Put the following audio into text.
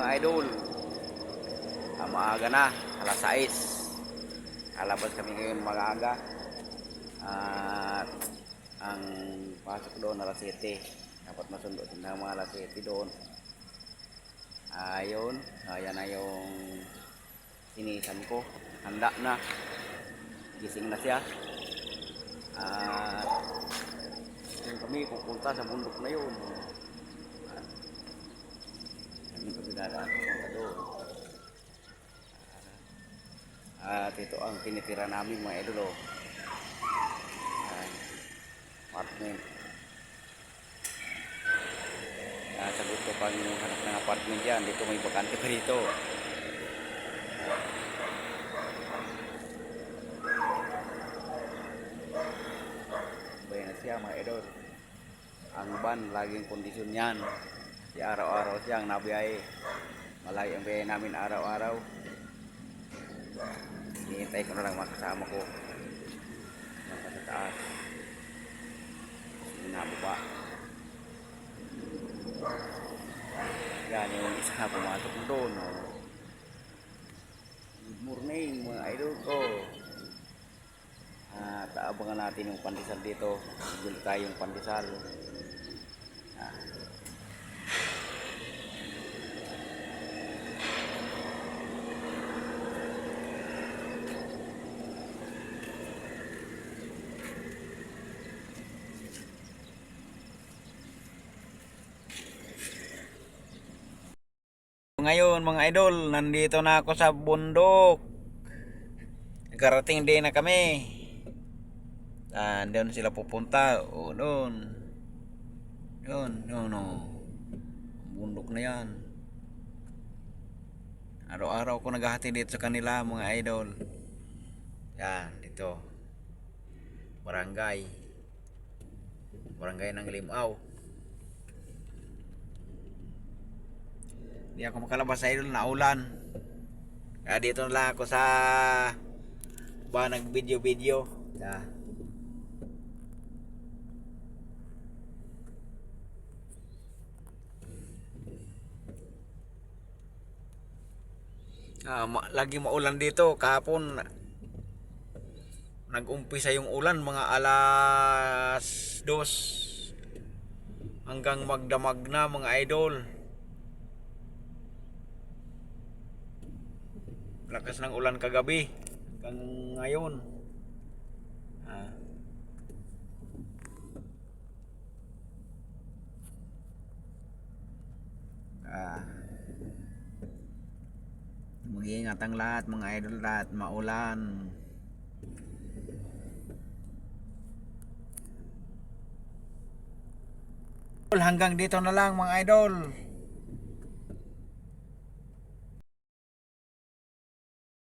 Mga idol, ah, maaga na, alas 6. Kalabas kami ngayon maaga. At ang pasok doon alas 7. Dapat masundo din ng mga alas 7 doon. Ayun, ayan na yung sinisan ko. Handa na. Gising na siya. At yun kami pupunta sa bundok na yun. Dadaan pupunta doon. At ito ang tinitira namin mga idol. Oh. Ayan. Apartment. Nasagot ko pang hanap ng apartment dyan. Dito may bakante pa dito. Bayan na siya mga idol. Ang van, laging kondisyon yan. Si araw-araw siyang nabiyahe. Malayo ang biyahe namin araw-araw. Hinihintay ko na lang mga kasama ko. Yung sa taas. Nababa. Yan yung isa na pumasok doon. Oh. Good morning mga idol ko. At abangan natin yung pandesal dito. Bili tayong pandesal. Ngayon mga idol, nandito na ako sa bundok. Nagkarating din na kami. Ah, doon sila pupunta. O, doon. Doon, doon, o. Bundok na yan. Araw-araw ko naghahati dito sa kanila mga idol. Yan, dito. Barangay. Barangay ng Limaw. Hindi ako makalabas sa idol na ulan. Kaya dito na lang ako sa ba nag video video. Yeah. Ah, ma- lagi maulan dito kahapon nag-umpisa yung ulan mga alas dos hanggang magdamag na mga idol lakas ng ulan kagabi. Hanggang ngayon. Ah. ah. mag-iingat ang lahat mga idol lahat. Maulan. Hanggang dito na lang mga idol